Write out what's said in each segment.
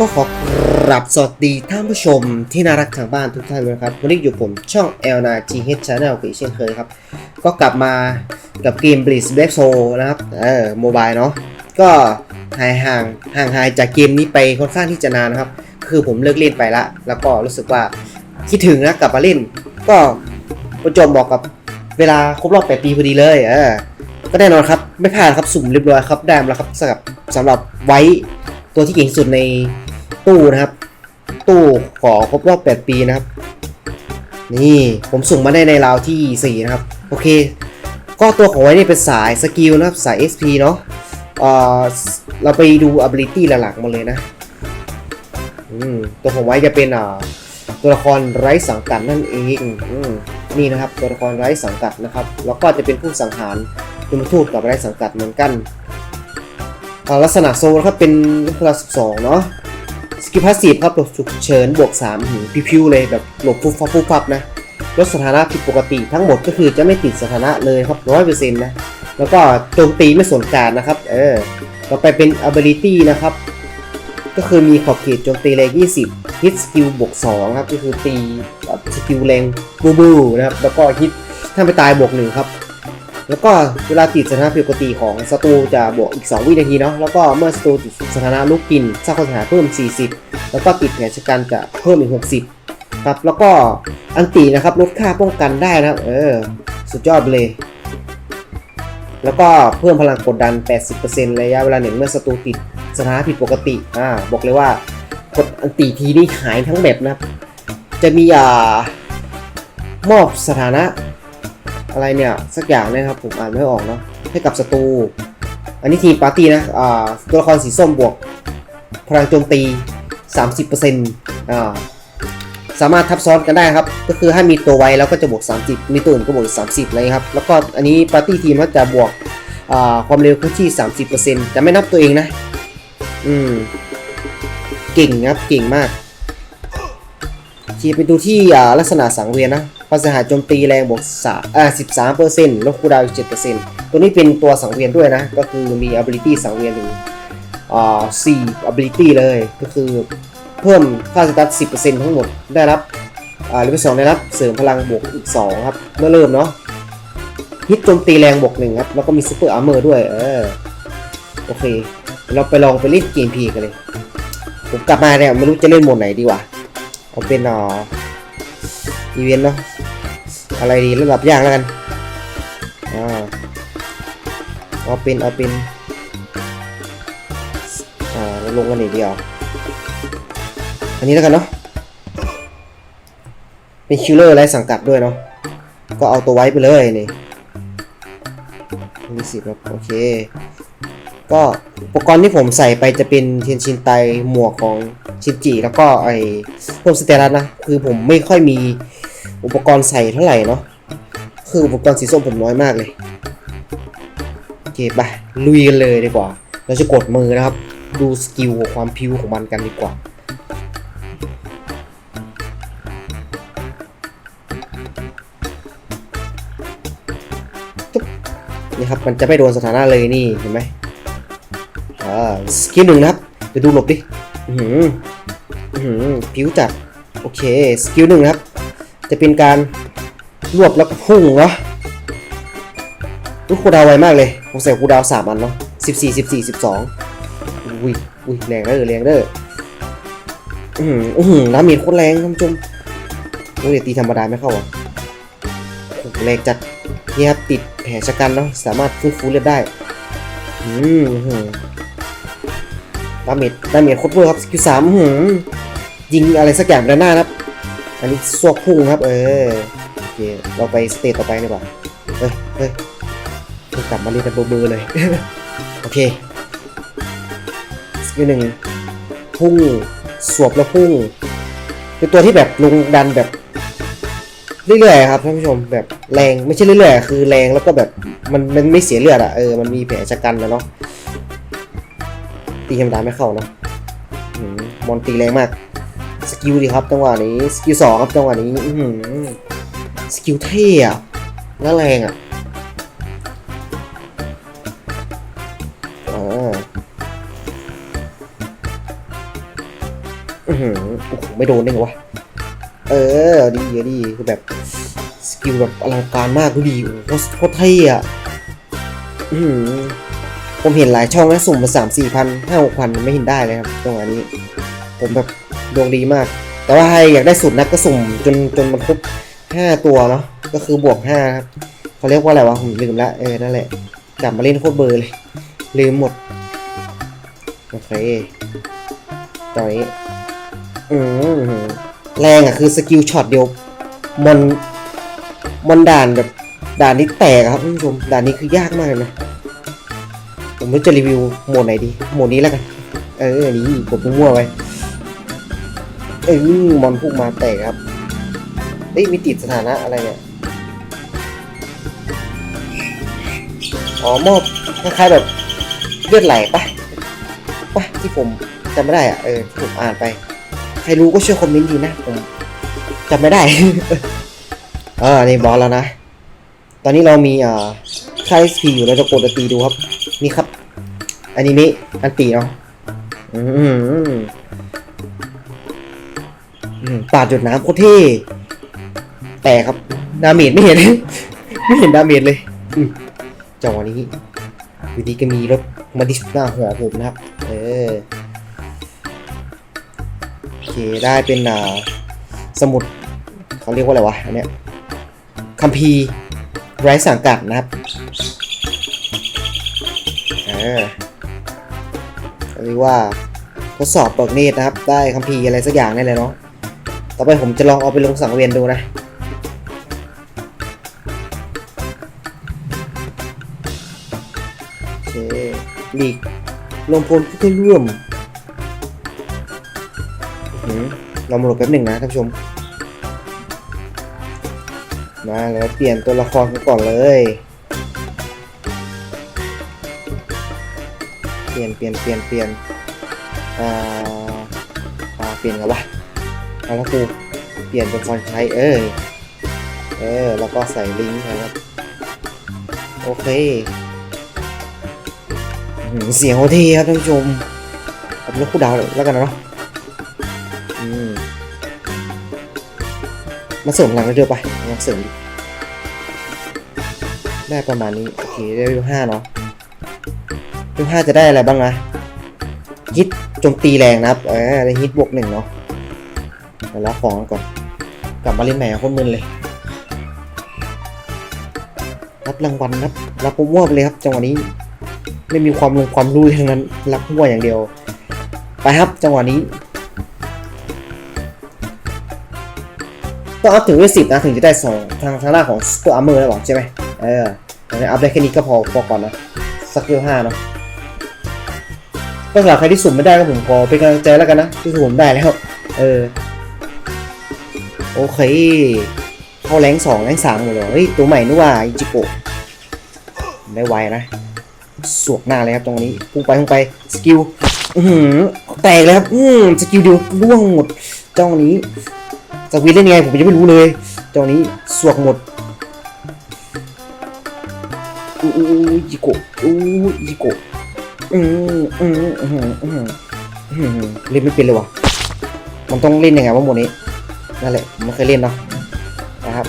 ก็ขอกราบสวัสดีท่านผู้ชมที่น่ารักทางบ้านทุกท่านเลยนะครับ วันนี้อยู่ผมช่อง l อ g h Channel อีกเช่นเคยครับ ก็กลับมากับเกม Blitz Black Soul นะครับ เออโมบายเนาะ ก็หายห่างห่างหายจากเกมนี้ไปค่อนข้างที่จะนานนะครับ คือผมเลิกเล่นไปละ แล้วก็รู้สึกว่าคิดถึงนะกลับมาเล่น ก็ประจวบอกกับเวลาครบรอบ8ปีพอดีเลย เออ ก็แน่นอนครับ ไม่พลาดครับสุ่มเรียบร้อยครับ ได้มาแล้วครับสำหรับสำหรับไว้ตัวที่เก่งสุดใน ตู้นะครับ ตู้ขอครบรอบ 8 ปีนะครับ นี่ผมสุ่มมาได้ในราวที่ 4 นะครับ โอเค ก็ตัวของไว้นี่เป็นสายสกิลนะครับ สาย SP เนาะเออเราไปดู ability หลักๆมาเลยนะอืมตัวของไว้จะเป็นอ่าตัวละครไร้สังกัดนั่นเองอืมนี่นะครับตัวละครไร้สังกัดนะครับ แล้วก็จะเป็นผู้สังหารยมทูตกับไร้สังกัดเหมือนกันลักษณะโซนครับเป็นพลัสสองเนาะ สกิลพาสซีฟครับหลบฉุกเฉินบวก3หืมพิวๆเลยแบบหลบฟุบฟับฟุบฟับนะลดสถานะผิดปกติทั้งหมดก็คือจะไม่ติดสถานะเลยครับร้อยเปอร์เซ็นต์นะแล้วก็โจมตีไม่สนการนะครับ เออต่อไปเป็น ability นะครับ ก็คือมีขอบเขตโจมตีแรง 20 hit skill บวก2ครับ ก็คือตีสกิลแรงบูบูนะครับ แล้วก็ hit ถ้าไม่ตายบวก1ครับ แล้วก็เวลาติดสถานะผิดปกติของศัตรูจะบวกอีก 2 วินาทีเนาะแล้วก็เมื่อศัตรูติดสถานะลูกกินสร้างความเสียหายเพิ่ม 40 แล้วก็ติดแผลชะกันจะเพิ่มอีก 60 ครับ แล้วก็อันตีนะครับลดค่าป้องกันได้นะเออสุดยอดเลย แล้วก็เพิ่มพลังกดดัน 80%ระยะเวลาหนึ่งเมื่อศัตรูติดสถานะผิดปกติอ่าบอกเลยว่ากดอันตีทีนี่หายทั้งแบบนะครับจะมีอ่ามอบสถานะ อะไรเนี่ยสักอย่างเนะครับผมอ่านไม่ออกเนาะให้กับศัตรูอันนี้ทีมปาร์ตี้นะอ่าตัวละครสีส้มบวก พลังโจมตี 30%อ่าสามารถทับซ้อนกันได้ครับ ก็คือถ้มีตัวไวแล้วก็จะบวก 30 มีตัวอื่นก็บวก30เลยครับ แล้วก็อันนี้ปาร์ตี้ทีมก็จะบวกอ่าความเร็วเคลื่อนที่ 30%จะไม่นับตัวเองนะ อืม เก่งครับ เก่งมากทีไปดูที่อ่าลักษณะสังเวียนนะ ความเสียหายโจมตีแรงบวกสาอ่า13เปอร์เซ็นต์ลดคูดาวน์อีก7%ตัวนี้เป็นตัวสังเวียนด้วยนะ ก็คือมี ability สังเวียนถึงอ่า4 ability เลยก็คือเพิ่มค่าสตัท10%ทั้งหมดได้รับอ่าเลเวลสองได้รับเสริมพลังบวกอีก2ครับเมื่อเริ่มเนาะฮิตโจมตีแรงบวกหนึ่งครับแล้วก็มีซูเปอร์อาร์เมอร์ด้วยเออโอเค เราไปลองไปเล่นเกมพีกันเลยผมกลับมาเนี่ยไม่รู้จะเล่นโหมดไหนดีวะเอาเป็นอ่าอีเวนต์เนาะ อะไรดีระดับยากแล้วกันอ่าเอาเป็นเอาเป็นอ่าลงกันไหนดีอะอันนี้แล้วกันเนาะเป็นคิลเลอร์ไรสังกัดด้วยเนาะก็เอาตัวไว้ไปเลยนี่มีสิบครับโอเคก็อุปกรณ์ที่ผมใส่ไปจะเป็นเทียนชินไตหมวกของชินจิแล้วก็ไอ้พวกสเตรัสนะ คือผมไม่ค่อยมี อุปกรณ์ใส่เท่าไหร่เนาะคืออุปกรณ์สีส้มผมน้อยมากเลยโอเคไปลุยกันเลยดีกว่า เราจะกดมือนะครับ ดูสกิลความพิวของมันกันดีกว่านี่ครับมันจะไม่โดนสถานะเลยนี่เห็นไหมอ่าสกิลหนึ่งนะครับไปดูหลบดิ อือหืออือหือผิวจัด โอเค สกิลหนึ่งนะครับ จะเป็นการรวบแล้วก็พุ่งเนาะลูกคูดาวไวมากเลยผมใส่คูดาวสามอันเนาะสิบสี่สิบสี่สิบสองอุ้ยอุ้ยแรงเด้อแรงเด้ออืออือน้ำมีโคตรแรงท่านผู้ชมโอ้ยตีธรรมดาไม่เข้าอะโอ้โหแรงจัดเนี่ครับติดแผลชะกันเนาะสามารถฟื้นฟูเลือดได้อืมหืมดาเมจดาเมจโคตรเวอร์ครับสกิลสามหืมยิงอะไรสักอย่างด้านหน้าครับ อันนี้สวกพุ่งครับ เออโอเคเราไปสเตจต่อไปดีกว่าเฮ้ยเฮ้ยกลับมาเรียนกันเบอร์เลย โอเคสกิลหนึ่งพุ่งสวบแล้วพุ่งเป็นตัวที่แบบลงดันแบบเรื่อยๆครับท่านผู้ชมแบบแรงไม่ใช่เรื่อยๆคือแรงแล้วก็แบบมันมันไม่เสียเลือดอะเออมันมีแผลชะกันนะเนาะตีธรรมดาไม่เข้าเนาะมอนตีแรงมาก สกิลดีครับจังหวะนี้สกิลสองครับจังหวะนี้อืสกิลเท่อะแล้วแรงอะอ่าหือโอ้โหไม่โดนได้ไงวะ เออ ดีดีคือแบบ สกิลแบบอลังการมากดูดีโอ้โหโคตรเท่อะอือหือผมเห็นหลายช่องนะสุ่มมาสามสี่พันห้าหกพันไม่เห็นได้เลยครับจังหวะนี้ ผมแบบดวงดีมาก แต่ว่าใครอยากได้สุดนักก็สุ่มจนจนมันครบห้าตัวเนาะก็คือบวกห้าครับเขาเรียกว่าอะไรวะผมลืมละเออนั่นแหละกลับมาเล่นโคตรเบอร์เลย ลืมหมดโอเคตอนนี้อืมแรงอะคือสกิลช็อตเดียวมอนมอนด่านแบบด่านนี้แตกครับท่านผู้ชมด่านนี้คือยากมากเลยนะผมไม่จะรีวิวโหมดไหนดีโหมดนี้แล้วกัน เอออันนี้กดมั่วไว้ เออมอนพุ่งมาแตกครับเอ้ยมีติดสถานะอะไรเนี่ยอ๋อมอบคล้ายๆแบบเลือดไหลปะปะที่ผมจำไม่ได้อะเออที่ผมอ่านไป ใครรู้ก็ช่วยคอมเมนต์ทีนะผมจำไม่ได้ เออนี่บอสแล้วนะ ตอนนี้เรามีอ่าค่า SP อยู่เราจะกดตีดูครับ นี่ครับ อันนี้นี่อันตีเนาะอืม ปาดหยดน้ำโคตรเท่แต่ครับดาเมจไม่เห็น ไม่เห็นดาเมจเลยอืมจังหวะนี้อยู่ดีก็มีรถมาดิสหน้าหัวผมนะครับ เออโอเคได้เป็นอ่าสมุดเขาเรียกว่าอะไรวะอันเนี้ยคัมภีร์ไร้สังกัดนะครับอ่าเรียกว่าทดสอบเปิดเนตรนะครับ ได้คัมภีร์อะไรสักอย่างนี่เลยเนาะ ต่อไปผมจะลองเอาไปลงสังเวียนดูนะ โอเคลีกรวมพลผู้เข้าร่วมอืมเรามาหลดแป๊บหนึ่งนะท่านผู้ชม มาแล้วเปลี่ยนตัวละครกันก่อนเลย เปลี่ยนเปลี่ยนเปลี่ยนเปลี่ยนอ่าอ่าเปลี่ยนกันวะ เอาแล้วกูเปลี่ยนเป็นฟอนต์ใช้เอ้ยเออ แล้วก็ใส่ลิงก์นะครับ โอเค เสียงโอทีครับท่านผู้ชมเอาเป็นลูกคู่ดาวเลยแล้วกันเนาะอืมมาเสริมหลังเดียวไปมาเสริมได้ประมาณนี้ โอเค ได้วิวห้าเนาะวิวห้าจะได้อะไรบ้างนะฮิตโจมตีแรงนะครับเออได้ฮิตบวกหนึ่งเนาะ รับของก่อน กลับมาเล่นใหม่คตรมึนเลย รับรางวัลรับ รับมั่วไปเลยครับ จังหวะนี้ ไม่มีความลงความรู้ทั้งนั้น รับมั่วอย่างเดียว ไปครับ จังหวะนี้ต้องอัพถึงเวลสิบนะ ถึงจะได้สองทางทางด้านของสตัวอาร์เมอร์แล้หรอใช่ไหมเออตอนนี้อัพได้แค่นี้ก็พอพอก่อนนะสักเวลห้าเนาะก็สำหรับใครที่สุ่มไม่ได้ก็ผมขอเป็นกำลังใจแล้วกันนะที่สุ่มได้แล้ว เออ โอเค เข้าแรงสองแรงสามหมดเลยเฮ้ยตัวใหม่นึกว่าอิจิโกะได้ไวนะ สวกหน้าเลยครับตรงนี้พุ่งไปพุ่งไปสกิลอือหือแตกเลยครับอืมสกิลเดียวร่วงหมดจ้องนี้สวีเล่นยังไงผมยังไม่รู้เลยตอนนี้สวกหมดอู้อู้อิจิโกะอู้จิโกะอืมอืมอืมอืมเล่นไม่เป็นเลยวะมันต้องเล่นยังไงวะหมนี้ นั่นแหละไม่เคยเล่นเนาะนะครับ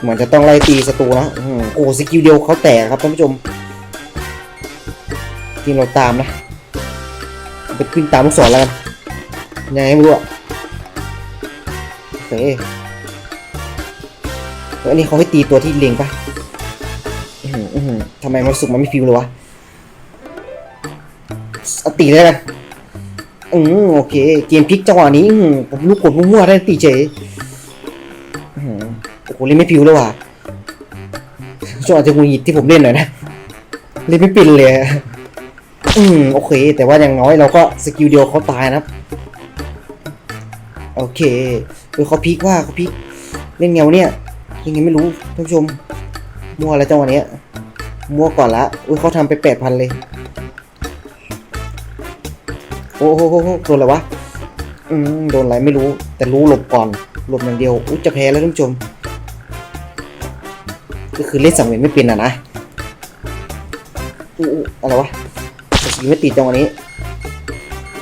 เหมือนจะต้องไล่ตีศัตรูนะอืมโอ้สกิลเดียวเขาแตกครับท่านผู้ชมจริงเราตามนะไปขึ้นตามลูกศรแล้วกันยังไงไม่รู้อะโอเคแล้วอันนี้เขาให้ตีตัวที่เล็งปะทำไมมันสุกมันไม่ฟิวเลยวะเอาตีเลยกัน อืมโอเค เกมพลิกจังหวะนี้ผมลูกกดมั่วๆได้ตีเฉยอื้อหือโอ้โหเล่นไม่ฟิวเลยว่ะช่วงอาจจะงูหิดที่ผมเล่นหน่อยนะ เล่นไม่เป็นเลย อืมโอเค แต่ว่าอย่างน้อยเราก็สกิลเดียวเขาตายนะครับโอเคเออเขาพลิกว่าเขาพลิกเล่นเงาเนี่ยยังไงไม่รู้ท่านผู้ชมมั่วแล้วจังหวะเนี้ยมั่วก่อนละอุ้ยเขาทำไปแปดพันเลย โอ้โหโดนอะไรวะ อืมโดนอะไรไม่รู้ แต่รู้หลบก่อน หลบอย่างเดียว อุ้ยจะแพ้แล้วท่านผู้ชม ก็คือเล่นสังเวียนไม่เป็นอะนะอู้อะไรวะสกิลไม่ติดจังวะนี้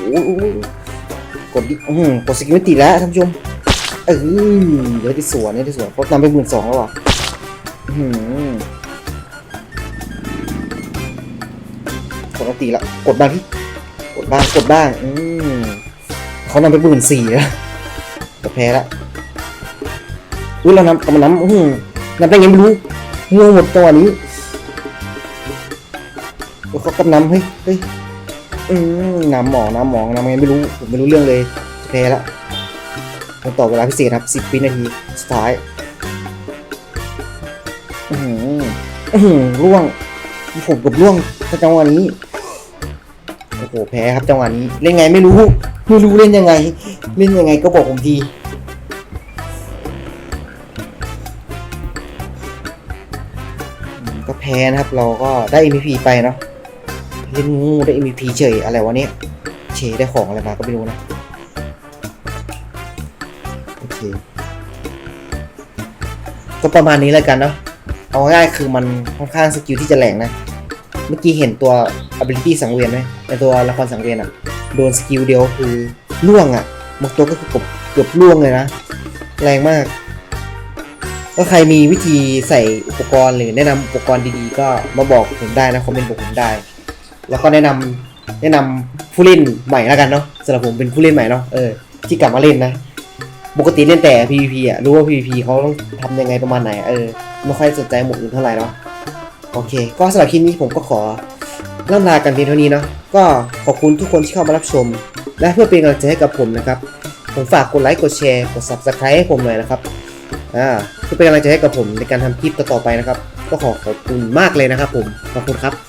อู้อู้อู้กดดิอืมกดสกิลไม่ติดแล้วท่านผู้ชมเออเดี๋ยวที่สวนเดี๋ยที่สวนเพราะนำไปหมื่นสองแล้วอะอื้อหือกดอาตีละ กดบางที่ ดบ้างกดบ้างอืมเขานำไปหมื่นสี่แล้วก็แพ้ละอุ้ยเรานำกำลังนำอืมนำได้ไงไม่รู้งงหมดตัวนี้โอ้ยเขากำนำเฮ้ยเฮ้ยอืมน้ำหมองน้ำหมองน้ำไงไม่รู้ผมไม่รู้เรื่องเลยจะแพ้ละมาต่อเวลาพิเศษครับ10วินาทีสุดท้ายอือหืออื้อหือร่วงผมกับร่วงถ้าจังหวะนี้ โอ้โหแพ้ครับจังหวะนี้เล่นไงไม่รู้ไม่รู้เล่นยังไง เล่นยังไงก็บอกผมทีก็แพ้นะครับเราก็ได้ MVP ไปเนาะเล่นงูได้ MVP เฉยอะไรวะเนี่ยเฉยได้ของอะไรมาก็ไม่รู้นะโอเคก็ประมาณนี้แล้วกันเนาะเอาง่ายคือมันค่อนข้างสกิลที่จะแหลงนะ เมื่อกี้เห็นตัว ability สังเวียนไหมในตัวละครสังเวียนอะโดนสกิลเดียวคือล่วงอะบางตัวก็คือกบเกือบล่วงเลยนะ แรงมาก ก็ใครมีวิธีใส่อุปกรณ์หรือแนะนำอุปกรณ์ดีๆ ก็มาบอกผมได้นะคอมเมนต์บอกผมได้ แล้วก็แนะนำแนะนำผู้เล่นใหม่แล้วกันเนาะสำหรับผมเป็นผู้เล่นใหม่เนาะเออที่กลับมาเล่นนะปกติเล่นแต่ PVP อะรู้ว่า PVP เขาต้องทำยังไงประมาณไหนเออไม่ค่อยสนใจหมวดอื่นเท่าไหร่เนาะ โอเค ก็สำหรับคลิปนี้ผมก็ขอล่ำลากันเพียงเท่านี้เนาะก็ขอบคุณทุกคนที่เข้ามารับชม และเพื่อเป็นกำลังใจให้กับผมนะครับ ผมฝากกดไลค์กดแชร์กด subscribe ให้ผมหน่อยนะครับอ่าเพื่อเป็นกำลังใจให้กับผมในการทำคลิปต่อๆไปนะครับ ก็ขอขอบคุณมากเลยนะครับผมขอบคุณครับ